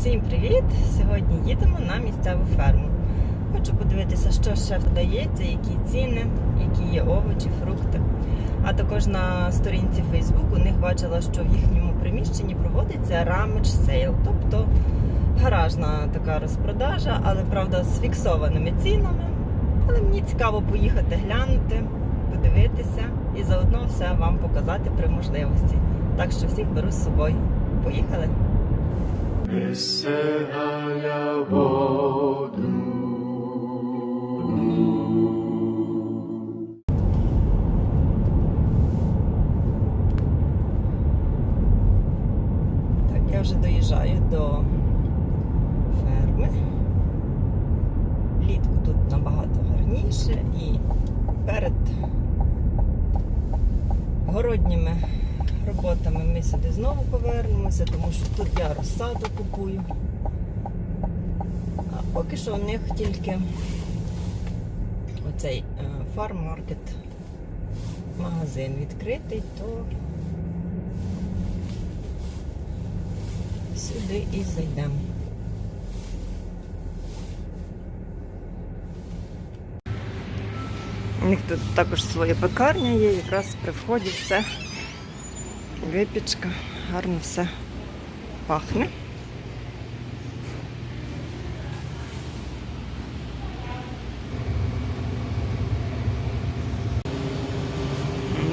Всім привіт! Сьогодні їдемо на місцеву ферму. Хочу подивитися, що ще вдається, які ціни, які є овочі, фрукти. А також на сторінці Facebook у них бачила, що в їхньому приміщенні проводиться рамедж сейл, тобто гаражна така розпродажа, але правда з фіксованими цінами. Але мені цікаво поїхати глянути, подивитися і заодно все вам показати при можливості. Так що всіх беру з собою. Поїхали! Я вже доїжджаю до ферми. Літку тут набагато гарніше і перед городніми роботами ми сюди знову повернемося, тому що тут я розсаду купую. А поки що у них тільки оцей фарм-маркет магазин відкритий, то сюди і зайдемо. У них тут також своя пекарня є, якраз при вході все. Випічка, гарно все пахне.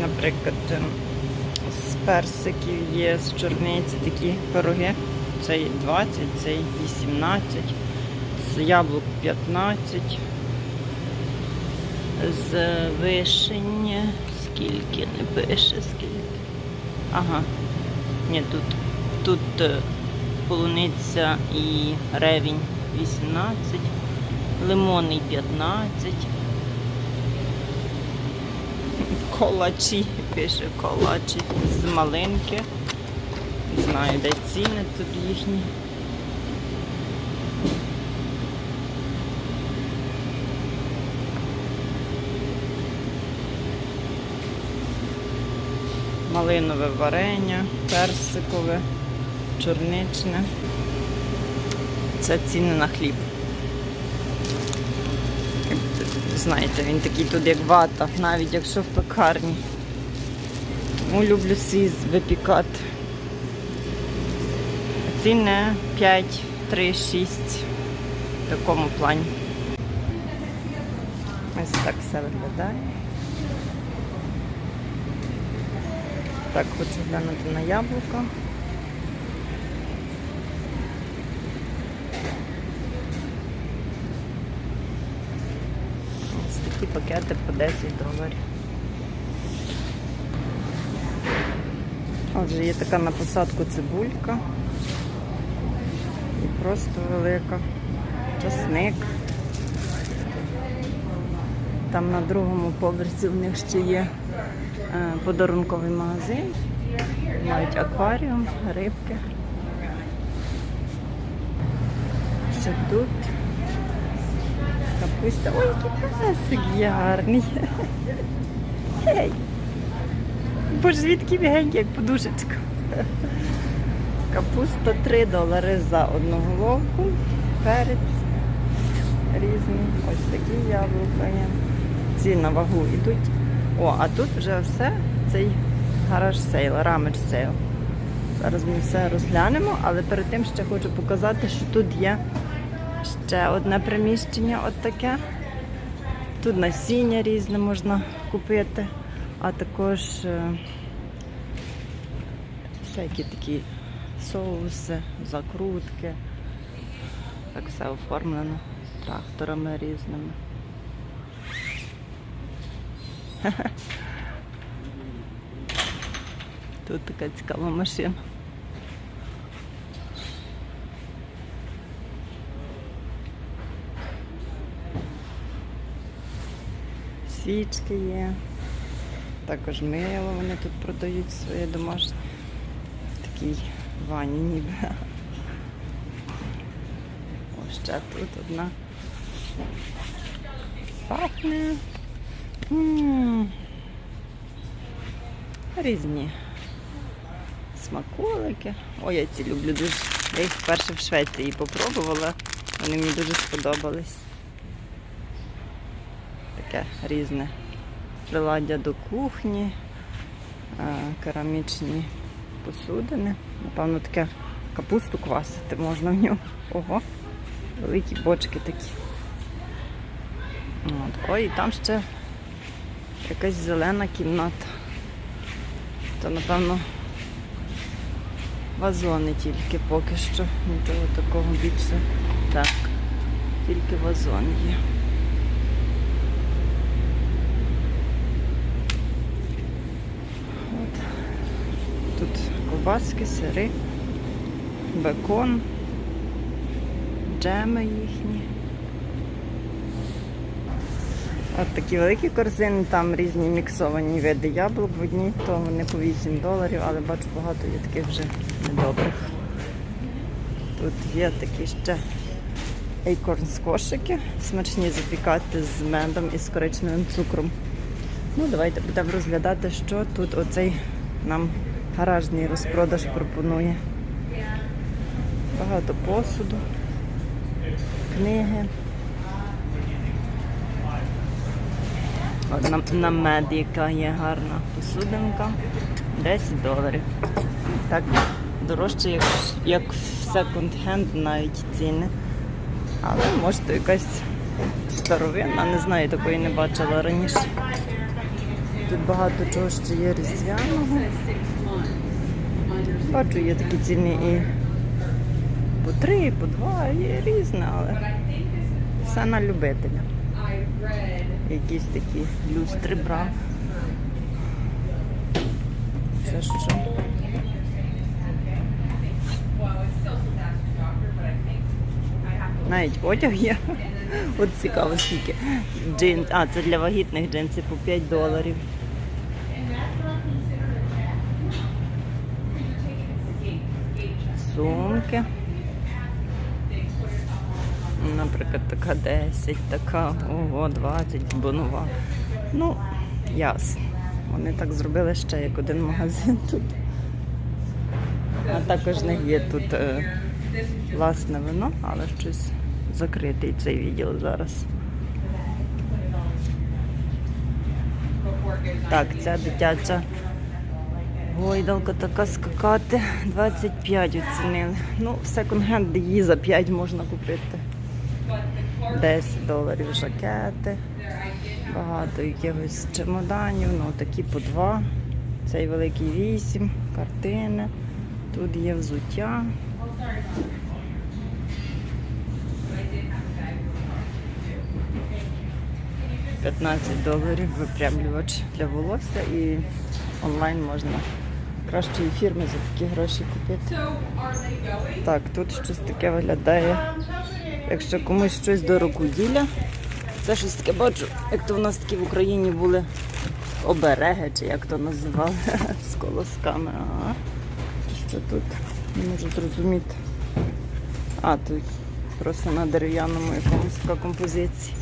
Наприклад, ем, з персиків є, з чорниці такі пироги. Цей 20, цей 18, з яблук 15, з вишень скільки не пише, скільки. Ага. Ні, тут, тут е, полуниця і ревінь 18, лимонний 15. Колачі, пише колачі з малинки. Не знаю, де ціни тут їхні. Малинове варення, персикове, чорничне. Це ціни на хліб. Знаєте, він такий тут як вата, навіть якщо в пекарні. Тому люблю всі випікати. Ціни 5, 3, 6 в такому плані. Ось так все виглядає. Так, хочу глянути на яблука. Ось такі пакети по 10 доларів. Отже, є така на посадку цибулька. І просто велика. Часник. Там на другому поверсі в них ще є е, подарунковий магазин. Мають акваріум, рибки. Ще тут. Капуста. Ой, який песик гарний. Гей. Боже, звідки бігенький, як подушечка. Капуста 3 долари за одну головку. Перець різний. Ось такі яблука є. Ці на вагу йдуть. О, а тут вже все цей гараж сейл, рамедж сейл. Зараз ми все розглянемо, але перед тим ще хочу показати, що тут є ще одне приміщення от. Тут насіння різне можна купити, а також е, всякі такі соуси, закрутки. Так все оформлено тракторами різними. Тут така цікава машина. Свічки є. Також мило вони тут продають своє домашнє. В такій ванні ніби. О, ще тут одна. Пахне. Різні смаколики. Ой, я ці люблю дуже Я їх вперше в Швеції попробувала. Вони мені дуже сподобались. Таке різне приладдя до кухні, е, керамічні посудини. Напевно, таке капусту квасити можна в ньому. Ого, великі бочки такі. От. Ой, і там ще якась зелена кімната. То, напевно, вазони тільки поки що. Нічого такого більше. Так, тільки вазон є. От. Тут ковбаски, сири, бекон, джеми їхні. От такі великі корзини, там різні міксовані види яблук в одній, то вони по 8 доларів, але бачу багато є таких вже недобрих. Тут є такі ще ейкорнс кошики, смачні запікати з медом і з коричневим цукром. Ну, давайте будемо розглядати, що тут оцей нам гаражний розпродаж пропонує. Багато посуду, книги. На, на мед, яка є гарна посудинка. 10 доларів. Так дорожче, як, як секонд-хенд навіть ціни. Але може то якась старовина, не знаю, такої не бачила раніше. Тут багато чого ще є різдвяного. Бачу, є такі ціни і по три, і по два, є різне, але все на любителя. Якісь такі люстри брав. Це що? Навіть одяг є. От цікаво скільки. Джин... А, це для вагітних джинсів по 5 доларів. Сумки. Наприклад, така 10, така, ого, 20, бо нова. Ну, ясно. Вони так зробили ще як один магазин тут. А також них є тут е, власне вино, але щось закритий цей відділ зараз. Так, ця дитяча гойдалка така скакати. 25 оцінили. Ну, в секонд-хенд її за 5 можна купити. 10 доларів жакети. Багато якихось чемоданів, ну такі по 2. Цей великий 8, картини. Тут є взуття. «15 доларів випрямлювач для волосся і онлайн можна кращої фірми за такі гроші купити. Так, тут щось таке виглядає. Якщо комусь щось до рукоділля, це щось таке бачу, як то в нас такі в Україні були обереги, чи як то називали, з колосками. Ага. Що тут? Не можу зрозуміти. А, тут просто на дерев'яному якомусь така композиція.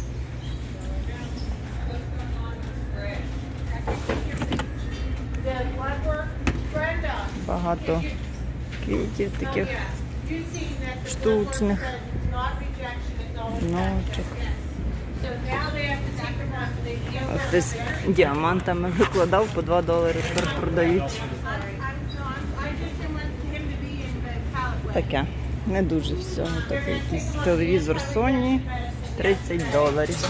Багато квітів таких штучних ночок. А Хтось діамантами викладав по 2 долари, тепер продають. Таке. Не дуже всього. Таке якийсь телевізор Sony 30 доларів.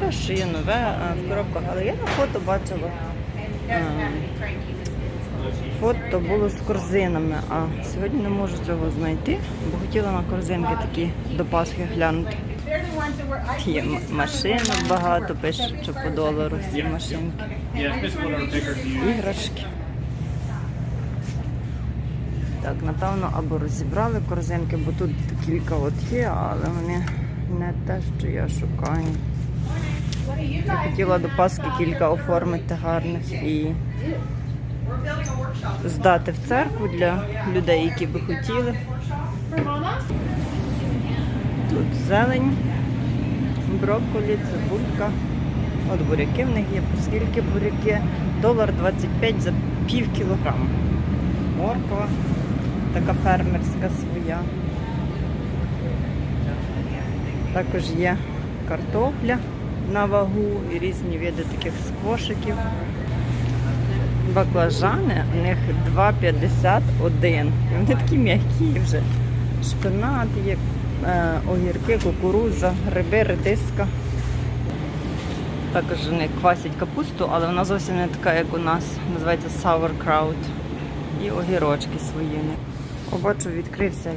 Те, що є нове в коробках, але я на фото бачила. Фото було з корзинами, а сьогодні не можу цього знайти, бо хотіла на корзинки такі до Пасхи глянути. Є машинок багато, пише, що по долару ці машинки. Іграшки. Так, напевно, або розібрали корзинки, бо тут кілька от є, але вони не те, що я шукаю. Я хотіла до Пасхи кілька оформити гарних і здати в церкву для людей, які би хотіли. Тут зелень, брокколі, цибулька. От буряки в них є, оскільки буряки. Долар 25 за пів кілограма. Морква, така фермерська своя. Також є картопля на вагу і різні види таких скошиків. Баклажани, у них 2,51. І вони такі м'які вже. Шпинат є, е, огірки, кукурудза, гриби, редиска. Також вони квасять капусту, але вона зовсім не така, як у нас. Називається sauerkraut. І огірочки свої. Побачу, відкрився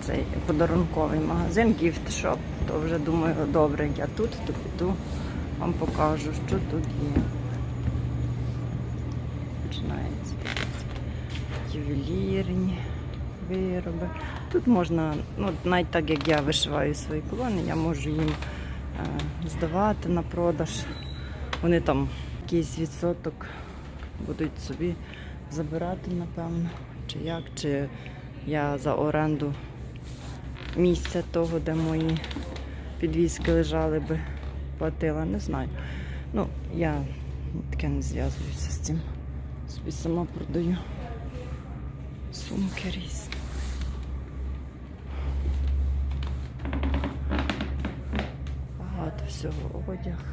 цей подарунковий магазин Gift Shop. То вже думаю, добре, я тут, то піду вам покажу, що тут є. Починається ювелірні вироби. Тут можна, ну, навіть так як я вишиваю свої колони, я можу їм е, здавати на продаж. Вони там якийсь відсоток будуть собі забирати, напевно, чи як, чи я за оренду місця того, де мої підвіски лежали би, платила, не знаю. Ну, я таке не зв'язуюся з цим. Собі сама продаю сумки різні. Багато всього одяг.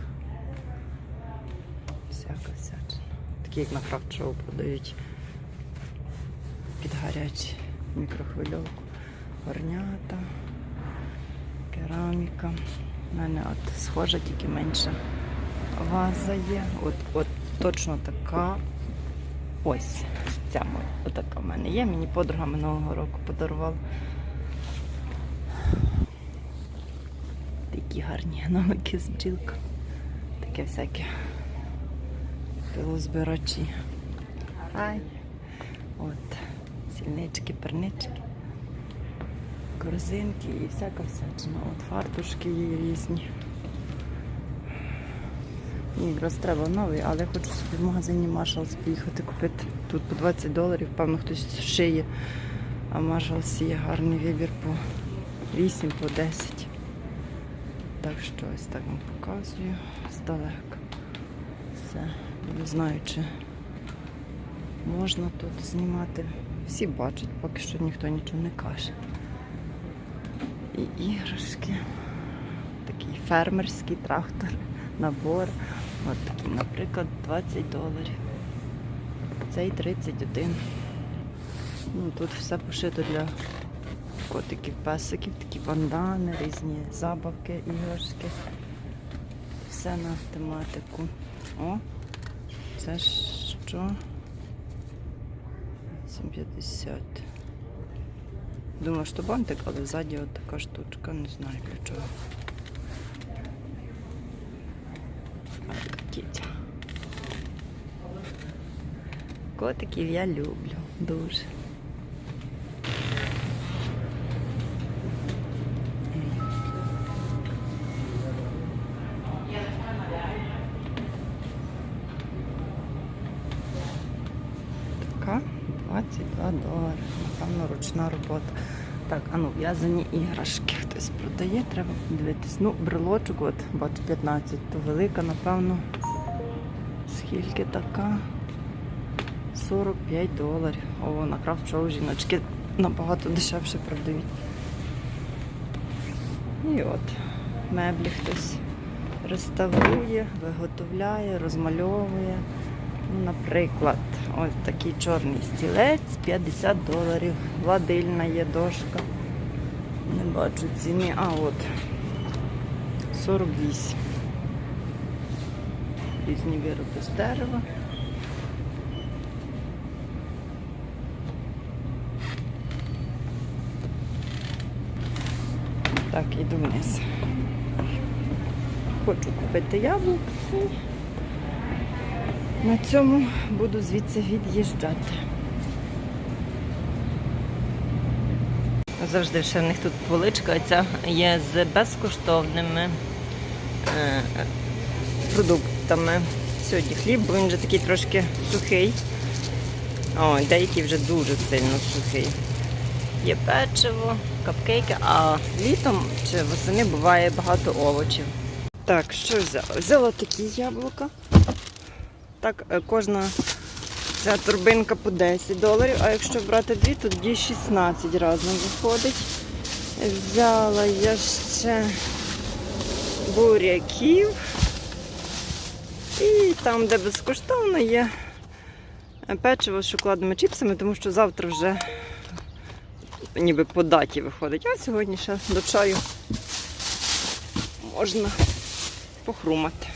Всяка всячина. Такі, як на крафт-шоу продають під гарячі мікрохвильовку. Горнята, кераміка. У мене от схожа, тільки менша ваза є. От, от точно така. Ось ця моя. Отака в мене є. Мені подруга минулого року подарувала. Такі гарні гномики з бджілками. Таке всяке пилозбирачі. Ай. От. Сільнички, пернички, корзинки і всяка всячина. От фартушки є різні. Мені якраз треба новий, але я хочу собі в магазині Marshalls поїхати купити. Тут по 20 доларів, певно, хтось шиє. А Marshalls є гарний вибір по 8, по 10. Так що ось так вам показую здалека. Все. Не знаю, чи можна тут знімати. Всі бачать, поки що ніхто нічого не каже. І іграшки. Такий фермерський трактор, набор. От наприклад, 20 доларів. Цей 31. Ну, тут все пошито для котиків, песиків, такі бандани, різні забавки, іграшки. Все на тематику. О, це що? 750. Думаю, що бантик, але ззаді от така штучка, не знаю для чого. Кітя. Котиків я люблю дуже. Така 22 долари. Напевно, ручна робота. Так, а ну, в'язані іграшки хтось продає, треба подивитись. Ну, брелочок, от, бачу, 15, то велика, напевно. Скільки така? 45 доларів. О, на крафт-шоу жіночки набагато дешевше продають. І от, меблі хтось реставрує, виготовляє, розмальовує. Ну, Наприклад, ось такий чорний стілець 50 доларів. Ладильна є дошка. Не бачу ціни. А от 48. Різні вироби з дерева. Так, іду вниз. Хочу купити яблук. На цьому буду звідси від'їжджати. Завжди ще в них тут поличка ця є з безкоштовними е, продуктами. Сьогодні хліб, бо він вже такий трошки сухий. Ой, деякий вже дуже сильно сухий. Є печиво, капкейки, а літом чи восени буває багато овочів. Так, що взяла? Взяла такі яблука. Так, е, кожна Ця турбинка по 10 доларів, а якщо брати дві, то тоді 16 разом виходить. Взяла я ще буряків. І там, де безкоштовно є печиво з шоколадними чіпсами, тому що завтра вже ніби по даті виходить. А сьогодні ще до чаю можна похрумати.